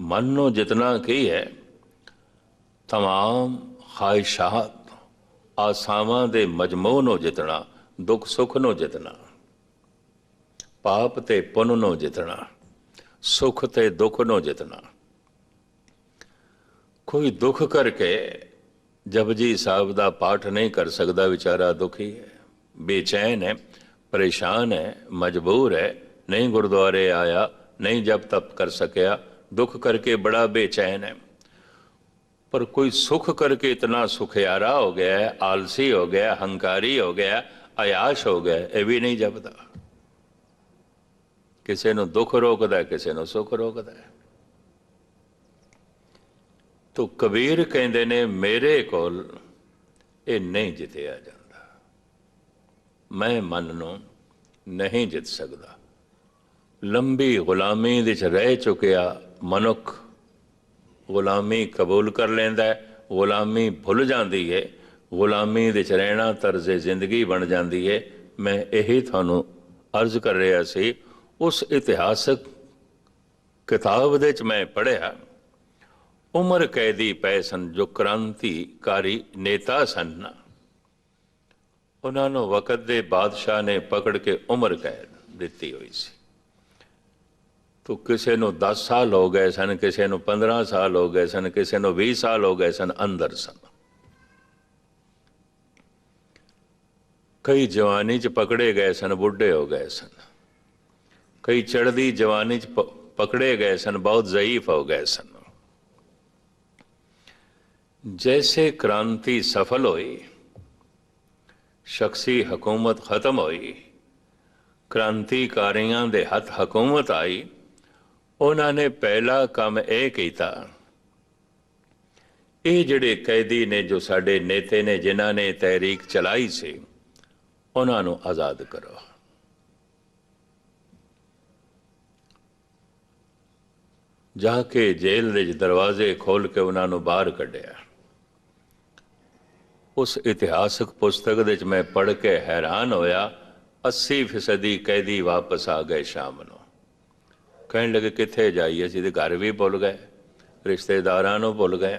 મનનો જેતના કહી હૈ તમામ ખ્વાહિશાત ਆਸਾਵਾਂ ਦੇ ਮਜਮੂ ਨੂੰ ਜਿਤਣਾ ਦੁੱਖ ਸੁੱਖ ਨੂੰ ਜਿਤਣਾ ਪਾਪ ਤੇ ਪੁੰਨ ਨੂੰ ਜਿਤਣਾ ਸੁਖ ਤੇ ਦੁੱਖ ਨੂੰ ਜਿਤਣਾ ਕੋਈ ਦੁੱਖ ਕਰਕੇ ਜਪਜੀ ਸਾਹਿਬ ਦਾ ਪਾਠ ਨਹੀਂ ਕਰ ਸਕਦਾ ਵਿਚਾਰਾ ਦੁਖੀ ਹੈ, ਬੇਚੈਨ ਹੈ, ਪਰੇਸ਼ਾਨ ਹੈ, ਮਜਬੂਰ ਹੈ, ਨਹੀਂ ਗੁਰਦੁਆਰੇ ਆਇਆ, ਨਹੀਂ ਜਪ ਤਪ ਕਰ ਸਕਿਆ ਦੁੱਖ ਕਰਕੇ ਬੜਾ ਬੇਚੈਨ ਹੈ। ਪਰ ਕੋਈ ਸੁਖ ਕਰਕੇ ਇਤਨਾ ਸੁਖਿਆਰਾ ਹੋ ਗਿਆ ਹੈ, ਆਲਸੀ ਹੋ ਗਿਆ ਹੰਕਾਰੀ ਹੋ ਗਿਆ ਆਯਾਸ਼ ਹੋ ਗਿਆ ਇਹ ਵੀ ਨਹੀਂ ਜਪਦਾ। ਕਿਸੇ ਨੂੰ ਦੁੱਖ ਰੋਕਦਾ ਕਿਸੇ ਨੂੰ ਸੁਖ ਰੋਕਦਾ ਤੋ ਕਬੀਰ ਕਹਿੰਦੇ ਨੇ, ਮੇਰੇ ਕੋਲ ਇਹ ਨਹੀਂ ਜਿੱਤਿਆ ਜਾਂਦਾ। ਮੈਂ ਮਨ ਨੂੰ ਨਹੀਂ ਜਿੱਤ ਸਕਦਾ। ਲੰਬੀ ਗੁਲਾਮੀ ਵਿੱਚ ਰਹਿ ਚੁੱਕਿਆ ਮਨੁੱਖ ਗੁਲਾਮੀ ਕਬੂਲ ਕਰ ਲੈਂਦਾ ਹੈ, ਗੁਲਾਮੀ ਭੁੱਲ ਜਾਂਦੀ ਹੈ, ਗੁਲਾਮੀ ਵਿੱਚ ਰਹਿਣਾ ਤਰਜ਼ ਜ਼ਿੰਦਗੀ ਬਣ ਜਾਂਦੀ ਹੈ। ਮੈਂ ਇਹੀ ਤੁਹਾਨੂੰ ਅਰਜ਼ ਕਰ ਰਿਹਾ ਸੀ, ਉਸ ਇਤਿਹਾਸਕ ਕਿਤਾਬ ਦੇ ਵਿੱਚ ਮੈਂ ਪੜ੍ਹਿਆ, ਉਮਰ ਕੈਦੀ ਪਏ ਸਨ, ਜੋ ਕ੍ਰਾਂਤੀਕਾਰੀ ਨੇਤਾ ਸਨ। ਉਹਨਾਂ ਨੂੰ ਵਕਤ ਦੇ ਬਾਦਸ਼ਾਹ ਨੇ ਪਕੜ ਕੇ ਉਮਰ ਕੈਦ ਦਿੱਤੀ ਹੋਈ ਸੀ। ਤੋ ਕਿਸੇ ਨੂੰ 10 ਸਾਲ ਹੋ ਗਏ ਸਨ, ਕਿਸੇ ਨੂੰ 15 ਸਾਲ ਹੋ ਗਏ ਸਨ, ਕਿਸੇ ਨੂੰ 20 ਸਾਲ ਹੋ ਗਏ ਸਨ, ਅੰਦਰ ਸਨ। ਕਈ ਜਵਾਨੀ ਚ ਪਕੜੇ ਗਏ ਸਨ, ਬੁੱਢੇ ਹੋ ਗਏ ਸਨ। ਕਈ ਚੜਦੀ ਜਵਾਨੀ ਚ ਪਕੜੇ ਗਏ ਸਨ, ਬਹੁਤ ਜ਼ਈਫ ਹੋ ਗਏ ਸਨ। ਜੈਸੇ ਕ੍ਰਾਂਤੀ ਸਫਲ ਹੋਈ, ਸ਼ਖਸੀ ਹਕੂਮਤ ਖਤਮ ਹੋਈ, ਕ੍ਰਾਂਤੀਕਾਰੀਆਂ ਦੇ ਹੱਥ ਹਕੂਮਤ ਆਈ ਉਹਨਾਂ ਨੇ ਪਹਿਲਾ ਕੰਮ ਇਹ ਕੀਤਾ। ਇਹ ਜਿਹੜੇ ਕੈਦੀ ਨੇ ਜੋ ਸਾਡੇ ਨੇਤੇ ਨੇ, ਜਿਨ੍ਹਾਂ ਨੇ ਤਹਿਰੀਕ ਚਲਾਈ ਸੀ, ਉਹਨਾਂ ਨੂੰ ਆਜ਼ਾਦ ਕਰੋ। ਜਾ ਕੇ ਜੇਲ੍ਹ ਦੇ ਦਰਵਾਜ਼ੇ ਖੋਲ ਕੇ ਉਹਨਾਂ ਨੂੰ ਬਾਹਰ ਕੱਢਿਆ। ਉਸ ਇਤਿਹਾਸਕ ਪੁਸਤਕ ਦੇ ਵਿੱਚ ਮੈਂ ਪੜ੍ਹ ਕੇ ਹੈਰਾਨ ਹੋਇਆ 80% ਕੈਦੀ ਵਾਪਸ ਆ ਗਏ ਸ਼ਾਮ ਨੂੰ। ਕਹਿਣ ਲੱਗੇ ਕਿੱਥੇ ਜਾਈਏ? ਅਸੀਂ ਤੇ ਘਰ ਵੀ ਭੁੱਲ ਗਏ, ਰਿਸ਼ਤੇਦਾਰਾਂ ਨੂੰ ਭੁੱਲ ਗਏ।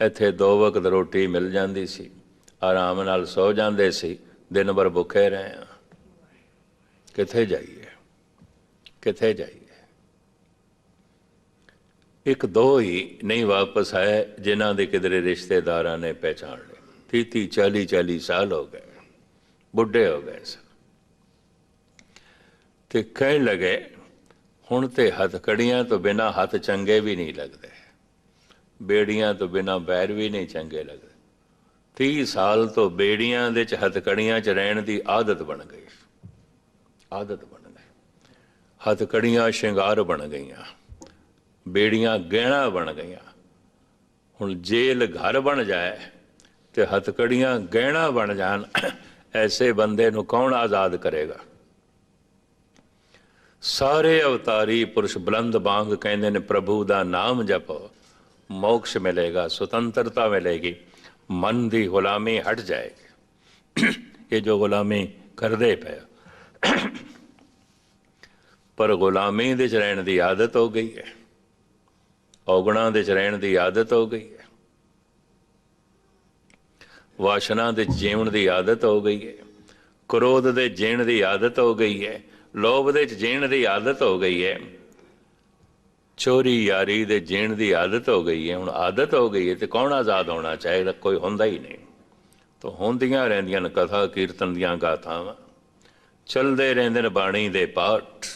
ਇੱਥੇ ਦੋ ਵਕਤ ਰੋਟੀ ਮਿਲ ਜਾਂਦੀ ਸੀ, ਆਰਾਮ ਨਾਲ ਸੌ ਜਾਂਦੇ ਸੀ, ਦਿਨ ਭਰ ਭੁੱਖੇ ਰਹੇ ਆ ਕਿੱਥੇ ਜਾਈਏ? ਕਿੱਥੇ ਜਾਈਏ? ਇੱਕ ਦੋ ਹੀ ਨਹੀਂ ਵਾਪਸ ਆਏ, ਜਿਨ੍ਹਾਂ ਦੇ ਕਿਧਰੇ ਰਿਸ਼ਤੇਦਾਰਾਂ ਨੇ ਪਹਿਚਾਣ ਲਏ ਤੀਹ ਤੀਹ 40 40 ਸਾਲ ਹੋ ਗਏ, ਬੁੱਢੇ ਹੋ ਗਏ ਸਨ। ਤੇ ਕਹਿਣ ਲਗੇ, ਹੁਣ ਤੇ ਹੱਥਕੜੀਆਂ ਤੋਂ ਬਿਨਾ ਹੱਥ ਚੰਗੇ ਵੀ ਨਹੀਂ ਲੱਗਦੇ। ਬੇੜੀਆਂ ਤੋਂ ਬਿਨਾ ਬੈਰ ਵੀ ਨਹੀਂ ਚੰਗੇ ਲੱਗਦੇ। 30 ਸਾਲ ਤੋਂ ਬੇੜੀਆਂ ਦੇ ਚ ਹੱਥਕੜੀਆਂ ਚ ਰਹਿਣ ਦੀ ਆਦਤ ਬਣ ਗਈ। ਆਦਤ ਬਣ ਗਈ। ਹੱਥਕੜੀਆਂ ਸ਼ਿੰਗਾਰ ਬਣ ਗਈਆਂ। ਬੇੜੀਆਂ ਗਹਿਣਾ ਬਣ ਗਈਆਂ। ਹੁਣ ਜੇਲ ਘਰ ਬਣ ਜਾਏ ਤੇ ਹਥਕੜੀਆਂ ਗਹਿਣਾ ਬਣ ਜਾਣ, ਐਸੇ ਬੰਦੇ ਨੂੰ ਕੌਣ ਆਜ਼ਾਦ ਕਰੇਗਾ? ਸਾਰੇ ਅਵਤਾਰੀ ਪੁਰਸ਼ ਬੁਲੰਦ ਬਾਂਗ ਕਹਿੰਦੇ ਨੇ, ਪ੍ਰਭੂ ਦਾ ਨਾਮ ਜਪੋ, ਮੋਕਸ਼ ਮਿਲੇਗਾ, ਸੁਤੰਤਰਤਾ ਮਿਲੇਗੀ, ਮਨ ਦੀ ਗੁਲਾਮੀ ਹਟ ਜਾਏਗੀ। ਇਹ ਜੋ ਗੁਲਾਮੀ ਕਰਦੇ ਪਏ ਪਰ ਗੁਲਾਮੀ ਦੇ ਚ ਰਹਿਣ ਦੀ ਆਦਤ ਹੋ ਗਈ ਹੈ। ਔਗਣਾ ਦੇ ਚ ਰਹਿਣ ਦੀ ਆਦਤ ਹੋ ਗਈ ਹੈ। ਵਾਸ਼ਨਾ ਦੇ ਜੀਵਣ ਦੀ ਆਦਤ ਹੋ ਗਈ ਹੈ। ਕ੍ਰੋਧ ਦੇ ਜੀਣ ਦੀ ਆਦਤ ਹੋ ਗਈ ਹੈ। ਲੋਭ ਦੇ ਵਿੱਚ ਜੀਣ ਦੀ ਆਦਤ ਹੋ ਗਈ ਹੈ। ਚੋਰੀ ਯਾਰੀ ਦੇ ਜੀਣ ਦੀ ਆਦਤ ਹੋ ਗਈ ਹੈ। ਹੁਣ ਆਦਤ ਹੋ ਗਈ ਹੈ ਤੇ ਕੌਣ ਆਜ਼ਾਦ ਹੋਣਾ ਚਾਹੀਦਾ? ਕੋਈ ਹੁੰਦਾ ਹੀ ਨਹੀਂ। ਤਾਂ ਹੁੰਦੀਆਂ ਰਹਿੰਦੀਆਂ ਨੇ ਕਥਾ ਕੀਰਤਨ ਦੀਆਂ ਗਾਥਾਵਾਂ। ਚਲਦੇ ਰਹਿੰਦੇ ਨੇ ਬਾਣੀ ਦੇ ਪਾਠ।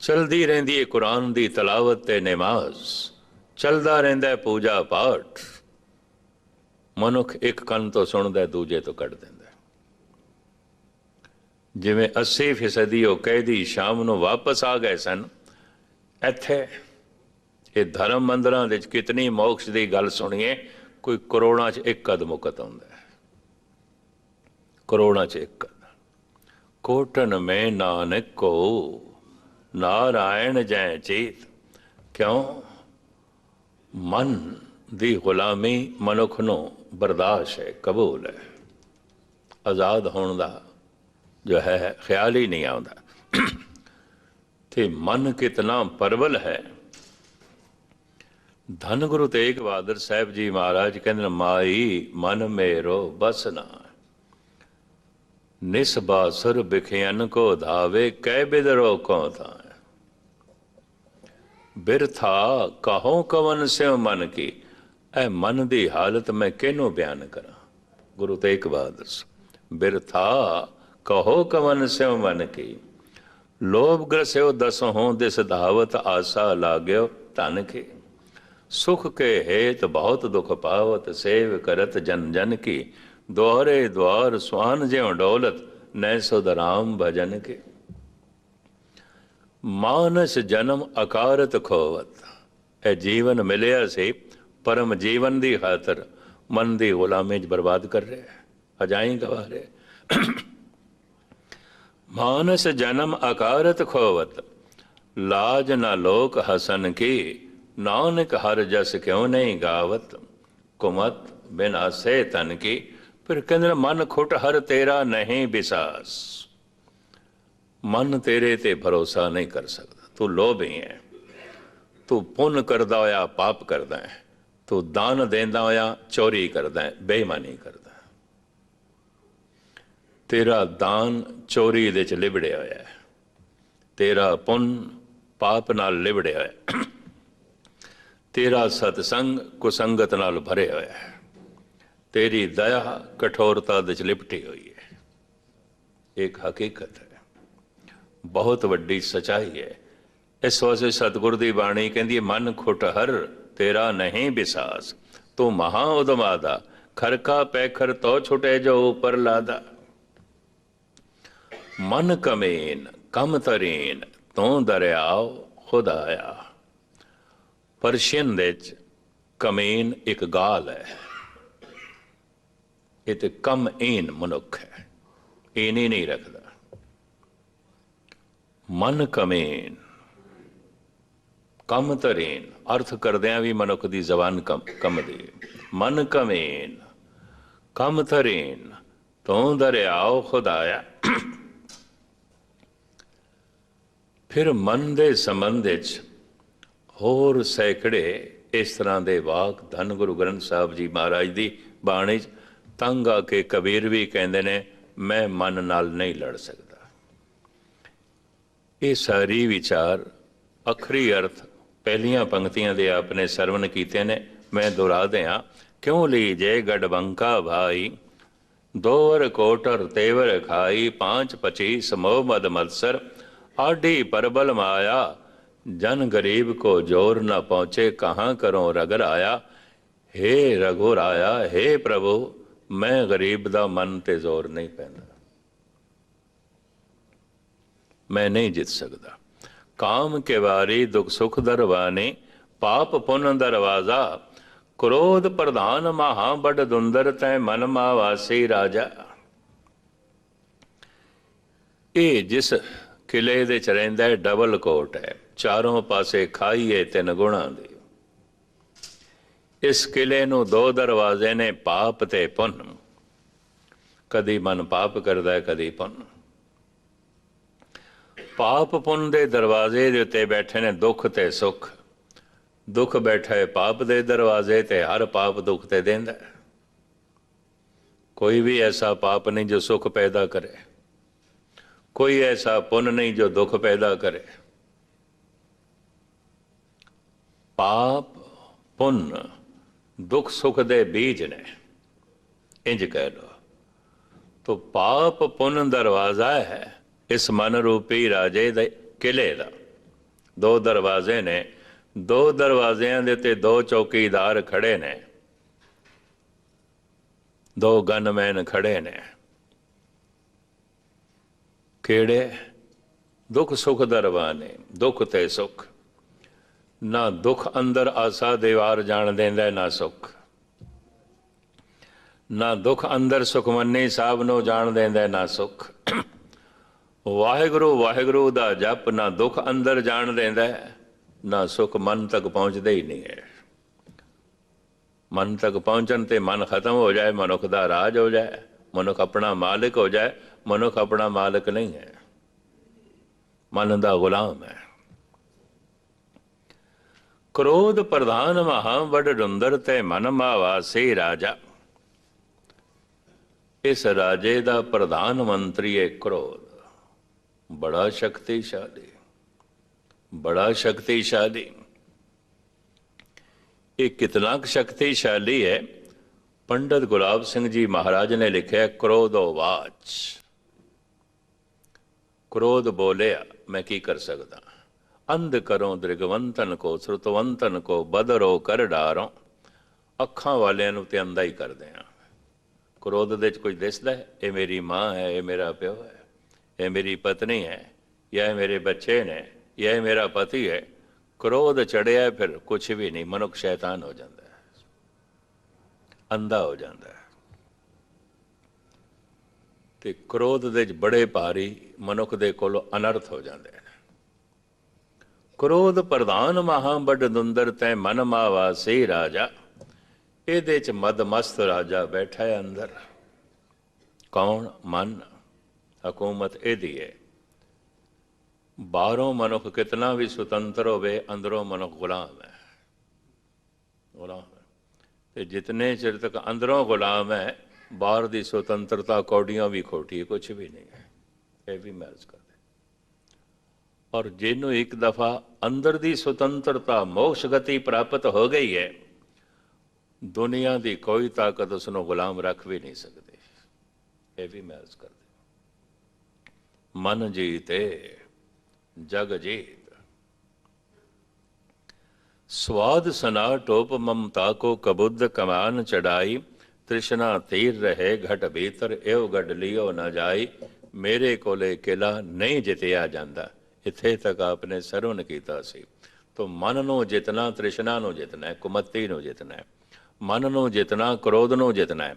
ਚਲਦੀ ਰਹਿੰਦੀ ਹੈ ਕੁਰਾਨ ਦੀ ਤਲਾਵਤ ਤੇ ਨਮਾਜ਼। ਚਲਦਾ ਰਹਿੰਦਾ ਹੈ ਪੂਜਾ ਪਾਠ। ਮਨੁੱਖ ਇੱਕ ਕੰਨ ਤੋਂ ਸੁਣਦਾ ਦੂਜੇ ਤੋਂ ਕੱਢ ਦਿੰਦਾ ਜਿਵੇਂ 80% ਉਹ ਕੈਦੀ ਸ਼ਾਮ ਨੂੰ ਵਾਪਸ ਆ ਗਏ ਸਨ। ਇੱਥੇ ਇਹ ਧਰਮ ਮੰਦਰਾਂ ਵਿੱਚ ਕਿਤਨੀ ਮੋਕਸ਼ ਦੀ ਗੱਲ ਸੁਣੀਏ, ਕੋਈ ਕਰੋੜਾਂ 'ਚ ਇੱਕ ਕਦਮ ਮੁਕਤ ਆਉਂਦਾ ਹੈ। ਕਰੋੜਾਂ 'ਚ ਇੱਕ ਕਦਮ। ਕੋਟਨ ਮੈਂ ਨਾਨਕ ਕੋ, ਨਾਰਾਇਣ ਜੈ ਚੇਤ। ਕਿਉਂ? ਮਨ ਦੀ ਗੁਲਾਮੀ ਮਨੁੱਖ ਨੂੰ ਬਰਦਾਸ਼ਤ ਹੈ, ਕਬੂਲ ਹੈ। ਆਜ਼ਾਦ ਹੋਣ ਦਾ ਜੋ ਹੈ ਖਿਆਲ ਹੀ ਨਹੀਂ ਆਉਂਦਾ ਤੇ ਮਨ ਕਿਤਨਾ ਪਰਵਲ ਹੈ ਧੰਨ ਗੁਰੂ ਤੇਗ ਬਹਾਦਰ ਸਾਹਿਬ ਜੀ ਮਹਾਰਾਜ ਕਹਿੰਦੇ ਮਾਈ ਮਨ ਮੇਰੋ ਬਸ ਨਿਸਬਾਸੁਰ ਬਿਖਿਆਨ ਕੋ ਧਾਵੇ ਕਹਿ ਬਿਦਰੋ ਕੋ ਤਾਂ ਬਿਰਥਾ ਕਹੋ ਕਵਨ ਸਿਉ ਮਨ ਕੀ ਐ ਮਨ ਦੀ ਹਾਲਤ ਮੈਂ ਕਿਹਨੂੰ ਬਿਆਨ ਕਰਾਂ ਗੁਰੂ ਤੇਗ ਬਹਾਦਰ ਬਿਰਥਾ ਕਹੋ ਕਵਨ ਸਿਉ ਮਨ ਕੀ। ਲੋਭ ਗ੍ਰਸਿਓ ਦਸਹੁ ਦਿਸ ਧਾਵਤ ਆਸਾ ਲਾਗਿਓ ਧਨ ਕੇ। ਸੁਖ ਕੇ ਹੇਤ ਬਹੁਤ ਦੁਖ ਪਾਵਤ ਸੇਵ ਕਰਤ ਜਨ ਜਨ ਕੀ। ਦੁਆਰੇ ਦੁਆਰ ਸੁਆਨ ਜਿਉ ਡੋਲਤ ਨੈ ਸੁਧ ਭਜਨ ਕੇ। ਮਾਨਸ ਜਨਮ ਅਕਾਰਤ ਖੋਵਤ। ਇਹ ਜੀਵਨ ਮਿਲਿਆ ਸੀ ਪਰਮ ਜੀਵਨ ਦੀ ਖਾਤਰ। ਮਨ ਦੀ ਗੁਲਾਮੀ ਚ ਬਰਬਾਦ ਕਰ ਰਿਹਾ। ਹੈ ਅਜਾਈ ਗਵਾ ਰਿਹਾ। ਮਾਨਸ ਜਨਮ ਅਕਾਰਤ ਖੋਵਤ। ਲਾਜ ਨਾ ਲੋਕ ਹਸਨ ਕੀ, ਨਾਨਕ ਹਰ ਜਸ ਕਿਉ ਨਹੀਂ ਗਾਵਤ। ਕੁਮਤ ਬਿਨ ਆਸੇ ਤਨ ਕੀ, ਫਿਰ ਕਹਿੰਦੇ ਮਨ ਖੁੱਟ ਹਰ ਤੇਰਾ ਨਹੀਂ ਵਿਸਾਸ ਮਨ ਤੇਰੇ ਤੇ ਭਰੋਸਾ ਨਹੀਂ ਕਰ ਸਕਦਾ। ਤੂੰ ਲੋਭੀ ਹੈ ਤੂੰ ਪੁੰਨ ਕਰਦਾ ਹੋਇਆ, ਪਾਪ ਕਰਦਾ ਹੈ ਤੂੰ ਦਾਨ ਦੇਂਦਾ ਹੋਇਆ, ਚੋਰੀ ਕਰਦਾ ਹੈ ਬੇਈਮਾਨੀ ਕਰਦਾ ਤੇਰਾ ਦਾਨ ਚੋਰੀ ਦੇ ਚ ਲਿਬੜਿਆ ਹੋਇਆ ਹੈ। ਤੇਰਾ ਪੁੰਨ ਪਾਪ ਨਾਲ ਲਿਬੜਿਆ ਹੋਇਆ ਹੈ। ਤੇਰਾ ਸਤਸੰਗ ਕੁਸੰਗਤ ਨਾਲ ਭਰਿਆ ਹੋਇਆ ਹੈ। ਤੇਰੀ ਦਇਆ ਕਠੋਰਤਾ ਦੇ ਚ ਲਿਪਟੀ ਹੋਈ ਹੈ। ਇੱਕ ਹਕੀਕਤ ਹੈ। ਬਹੁਤ ਵੱਡੀ ਸਚਾਈ ਹੈ। ਇਸ ਵਾਸਤੇ ਸਤਿਗੁਰ ਦੀ ਬਾਣੀ ਕਹਿੰਦੀ ਹੈ, ਮਨ ਖੁੱਟ ਹਰ, ਤੇਰਾ ਨਹੀਂ ਵਿਸਾਸ ਤੂੰ ਮਹਾ ਉਦਮਾਦਾ। ਖਰਕਾ ਪੈਖਰ ਤੋ ਛੁਟੇ ਜੋ ਉਪਰ ਲਾਦਾ। ਮਨ ਕਮੇਨ, ਕਮ ਤਰੀਨ ਤੂੰ ਦਰਿਆਓ ਖੁਦਾਇਆ। ਪਰਸ਼ੀਅਨ ਦੇ ਚ ਕਮੇਨ ਇੱਕ ਗਾਲ ਹੈ। ਇਹ ਤੇ ਕਮ ਏਨ ਮਨੁੱਖ ਹੈ। ਇਹ ਨਹੀਂ ਰੱਖਦਾ। ਮਨ ਕਮੇਨ, ਕਮ ਤਰੀਨ। ਅਰਥ ਕਰਦਿਆਂ ਵੀ ਮਨੁੱਖ ਦੀ ਜ਼ਬਾਨ ਕਮ ਕਮਦੀ ਹੈ। ਮਨ ਕਮੇਨ, ਕਮ ਤਰੀਨ ਤੂੰ ਦਰਿਆਓ ਖੁਦਾਇਆ। ਫਿਰ ਮਨ ਦੇ ਸੰਬੰਧ ਵਿੱਚ ਹੋਰ ਸੈਕੜੇ ਇਸ ਤਰ੍ਹਾਂ ਦੇ ਵਾਕ ਧੰਨ ਗੁਰੂ ਗ੍ਰੰਥ ਸਾਹਿਬ ਜੀ ਮਹਾਰਾਜ ਦੀ ਬਾਣੀ 'ਚ, ਤੰਗ ਆ ਕੇ ਕਬੀਰ ਵੀ ਕਹਿੰਦੇ ਨੇ, ਮੈਂ ਮਨ ਨਾਲ ਨਹੀਂ ਲੜ ਸਕਦਾ। ਇਹ ਸਾਰੀ ਵਿਚਾਰ ਅਖਰੀ ਅਰਥ ਪਹਿਲੀਆਂ ਪੰਕਤੀਆਂ ਦੇ ਆਪਨੇ ਸਰਵਣ ਕੀਤੇ ਨੇ। ਮੈਂ ਦੁਹਰਾ ਦਿਆਂ, ਕਿਉਂ ਲਈ ਜੇ ਗੜਬੰਕਾ ਭਾਈ? ਦੋਵਰ ਕੋਟਰ ਤੇਵਰ ਖਾਈ, ਪਾਂਚ ਪਚੀ ਸਮੋਹ ਮਦ ਮਤਸਰ ਆਢੀ ਪਰਬਲ ਮਾਇਆ, ਜਨ ਗਰੀਬ ਕੋ ਜੋਰ ਨਾ ਪਹੁੰਚੇ, ਕਹਾਂ ਕਰੋ ਰਗਰ ਆਇਆ? हे ਰਗੋ ਰਾਇਆ हे ਪ੍ਰਭੂ, ਮੈਂ ਗਰੀਬ ਦਾ ਮਨ ਤੇ ਜ਼ੋਰ ਨਹੀਂ ਪੈਂਦਾ। ਮੈਂ ਨਹੀਂ ਜਿੱਤ ਸਕਦਾ। ਕਾਮ ਕੇ ਵਾਰੀ ਦੁਖ ਸੁਖ ਦਰਵਾਨੇ, ਪਾਪ ਪੁੰਨ ਦਰਵਾਜ਼ਾ। ਕ੍ਰੋਧ ਪ੍ਰਧਾਨ ਮਹਾ ਬੜ ਦੁੰਦਰ, ਤੈ ਮਨ ਮਾ ਵਾਸੀ ਰਾਜਾ। ਇਹ ਜਿਸ ਕਿਲੇ ਦੇ ਚ ਰਹਿੰਦਾ ਡਬਲ ਕੋਟ ਹੈ। ਚਾਰੋਂ ਪਾਸੇ ਖਾਈ ਹੈ ਤਿੰਨ ਗੁਣਾ ਦੀ। ਇਸ ਕਿਲੇ ਨੂੰ ਦੋ ਦਰਵਾਜ਼ੇ ਨੇ ਪਾਪ ਤੇ ਪੁੰਨ। ਕਦੀ ਮਨ ਪਾਪ ਕਰਦਾ ਕਦੀ ਪੁੰਨ। ਪਾਪ ਪੁੰਨ ਦੇ ਦਰਵਾਜ਼ੇ ਦੇ ਉੱਤੇ ਬੈਠੇ ਨੇ ਦੁੱਖ ਤੇ ਸੁੱਖ। ਦੁੱਖ ਬੈਠਾ ਹੈ ਪਾਪ ਦੇ ਦਰਵਾਜ਼ੇ ਤੇ, ਹਰ ਪਾਪ ਦੁੱਖ ਤੇ ਦਿੰਦਾ ਕੋਈ ਵੀ ਐਸਾ ਪਾਪ ਨਹੀਂ ਜੋ ਸੁੱਖ ਪੈਦਾ ਕਰੇ। ਕੋਈ ਐਸਾ ਪੁੰਨ ਨਹੀਂ ਜੋ ਦੁੱਖ ਪੈਦਾ ਕਰੇ। ਪਾਪ, ਪੁੰਨ, ਦੁੱਖ, ਸੁੱਖ ਦੇ ਬੀਜ ਨੇ। ਇੰਜ ਕਹਿ ਲੋ ਤੋ ਪਾਪ, ਪੁੰਨ ਦਰਵਾਜ਼ਾ ਹੈ ਇਸ ਮਨ ਰੂਪੀ ਰਾਜੇ ਦੇ ਕਿਲੇ ਦਾ। ਦੋ ਦਰਵਾਜ਼ੇ ਨੇ। ਦੋ ਦਰਵਾਜ਼ਿਆਂ ਦੇ ਉੱਤੇ ਦੋ ਚੌਕੀਦਾਰ ਖੜੇ ਨੇ। ਦੋ ਗਨਮੈਨ ਖੜੇ ਨੇ। ਕਿਹੜੇ? ਦੁੱਖ ਸੁਖ ਦਰਵਾਨੇ ਦੁੱਖ ਤੇ ਸੁਖ। ਨਾ ਦੁੱਖ ਅੰਦਰ ਆਸਾ ਦੀਵਾਰ ਜਾਣ ਦਿੰਦਾ, ਨਾ ਸੁਖ। ਨਾ ਦੁੱਖ ਅੰਦਰ ਸੁਖਮਨੀ ਸਾਹਿਬ ਨੂੰ ਜਾਣ ਦਿੰਦਾ, ਨਾ ਸੁਖ। ਵਾਹਿਗੁਰੂ ਵਾਹਿਗੁਰੂ ਦਾ ਜਪ, ਨਾ ਦੁੱਖ ਅੰਦਰ ਜਾਣ ਦਿੰਦਾ, ਨਾ ਸੁਖ ਮਨ ਤੱਕ ਪਹੁੰਚਦਾ ਹੀ ਨਹੀਂ ਹੈ। ਮਨ ਤੱਕ ਪਹੁੰਚਣ ਤੇ ਮਨ ਖਤਮ ਹੋ ਜਾਏ, ਮਨੁੱਖ ਦਾ ਰਾਜ ਹੋ ਜਾਏ, ਮਨੁੱਖ ਆਪਣਾ ਮਾਲਕ ਹੋ ਜਾਏ ਮਨੁੱਖ ਆਪਣਾ ਮਾਲਕ ਨਹੀਂ ਹੈ। ਮਨ ਦਾ ਗੁਲਾਮ ਹੈ। ਕ੍ਰੋਧ ਪ੍ਰਧਾਨ ਮਹਾ ਵਡ ਰੁੰਦਰ ਤੇ ਮਨ ਮਾਵਾ ਰਾਜਾ। ਇਸ ਰਾਜੇ ਦਾ ਪ੍ਰਧਾਨ ਮੰਤਰੀ ਹੈ ਕ੍ਰੋਧ। ਬੜਾ ਸ਼ਕਤੀਸ਼ਾਲੀ। ਬੜਾ ਸ਼ਕਤੀਸ਼ਾਲੀ। ਇਹ ਕਿਤਨਾ ਸ਼ਕਤੀਸ਼ਾਲੀ ਹੈ? ਪੰਡਤ ਗੁਲਾਬ ਸਿੰਘ ਜੀ ਮਹਾਰਾਜ ਨੇ ਲਿਖਿਆ ਕ੍ਰੋਧ ਵਾਚ। ਕ੍ਰੋਧ ਬੋਲਿਆ ਮੈਂ ਕੀ ਕਰ ਸਕਦਾ? ਅੰਧ ਕਰੋ ਦ੍ਰਿਗਵੰਤਨ ਕੋ, ਸ੍ਰੁਤਵੰਤਨ ਕੋ, ਬਦਰੋ ਕਰ ਡਾਰੋ। ਅੱਖਾਂ ਵਾਲਿਆਂ ਨੂੰ ਤੇ ਅੰਧਾ ਹੀ ਕਰਦੇ ਆ। ਕ੍ਰੋਧ ਦੇ ਵਿੱਚ ਕੁਝ ਦਿਸਦਾ ਹੈ? ਇਹ ਮੇਰੀ ਮਾਂ ਹੈ, ਇਹ ਮੇਰਾ ਪਿਓ ਹੈ, ਇਹ ਮੇਰੀ ਪਤਨੀ ਹੈ, ਜਾਂ ਇਹ ਮੇਰੇ ਬੱਚੇ ਨੇ, ਜਾਂ ਇਹ ਮੇਰਾ ਪਤੀ ਹੈ। ਕ੍ਰੋਧ ਚੜਿਆ ਫਿਰ ਕੁਝ ਵੀ ਨਹੀਂ, ਮਨੁੱਖ ਸ਼ੈਤਾਨ ਹੋ ਜਾਂਦਾ ਹੈ। ਅੰਧਾ ਹੋ ਜਾਂਦਾ ਹੈ। ਤੇ ਕ੍ਰੋਧ ਦੇ ਬੜੇ ਭਾਰੀ ਮਨੁੱਖ ਦੇ ਕੋਲ ਅਨਰਥ ਹੋ ਜਾਂਦੇ ਨੇ। ਕ੍ਰੋਧ ਪ੍ਰਧਾਨ ਮਹਾ ਬੜ ਦੁੰਦਰ ਤੈ ਮਨ ਮਾਵਾ ਸੇ ਰਾਜਾ। ਇਹਦੇ ਚ ਮਦਮਸਤ ਰਾਜਾ ਬੈਠਾ ਹੈ ਅੰਦਰ। ਕੌਣ? ਮਨ। ਹਕੂਮਤ ਇਹਦੀ ਹੈ। ਬਾਹਰੋਂ ਮਨੁੱਖ ਕਿਤਨਾ ਵੀ ਸੁਤੰਤਰ ਹੋਵੇ, ਅੰਦਰੋਂ ਮਨੁੱਖ ਗੁਲਾਮ ਹੈ। ਗੁਲਾਮ ਤੇ ਜਿਤਨੇ ਚਿਰ ਤੱਕ ਅੰਦਰੋਂ ਗੁਲਾਮ ਹੈ ਬਾਹਰ ਦੀ ਸੁਤੰਤਰਤਾ ਕੌਡੀਆਂ ਵੀ ਖੋਟੀ ਕੁਝ ਵੀ ਨਹੀਂ ਇਹ ਵੀ ਮਰਜ਼ ਕਰਦੇ ਔਰ ਜਿਹਨੂੰ ਇੱਕ ਦਫਾ ਅੰਦਰ ਦੀ ਸੁਤੰਤਰਤਾ ਮੋਕਸ਼ ਗਤੀ ਪ੍ਰਾਪਤ ਹੋ ਗਈ ਹੈ, ਦੁਨੀਆ ਦੀ ਕੋਈ ਤਾਕਤ ਉਸ ਨੂੰ ਗੁਲਾਮ ਰੱਖ ਵੀ ਨਹੀਂ ਸਕਦੀ। ਇਹ ਵੀ ਮਰਜ਼ ਕਰਦੇ ਮਨ ਜੀਤੇ, ਜਗ ਜੀਤ। ਸਵਾਦ ਸਨਾ ਟੋਪ ਮਮਤਾ ਕੋ ਕਬੁੱਧ ਕਮਾਨ ਚੜਾਈ ਤ੍ਰਿਸ਼ਨਾ ਤੀਰ ਰਹੇ, ਘਟ ਬੇਤਰ, ਇਹ ਗੱਡ ਲਿਓ ਨਾ ਜਾਈ। ਮੇਰੇ ਕੋਲੇ ਕਿਲਾ ਨਹੀਂ ਜਿੱਤਿਆ ਜਾਂਦਾ। ਇੱਥੇ ਤੱਕ ਆਪਨੇ ਸਰਵਨ ਕੀਤਾ ਸੀ। ਤੋ ਮਨ ਨੂੰ ਜਿਤਨਾ, ਤ੍ਰਿਸ਼ਨਾ ਨੂੰ ਜਿਤਨਾ ਹੈ ਕੁਮਤੀ ਨੂੰ ਜਿਤਨਾ। ਮਨ ਨੂੰ ਜਿਤਨਾ, ਕ੍ਰੋਧ ਨੂੰ ਜਿਤਨਾ। ਹੈ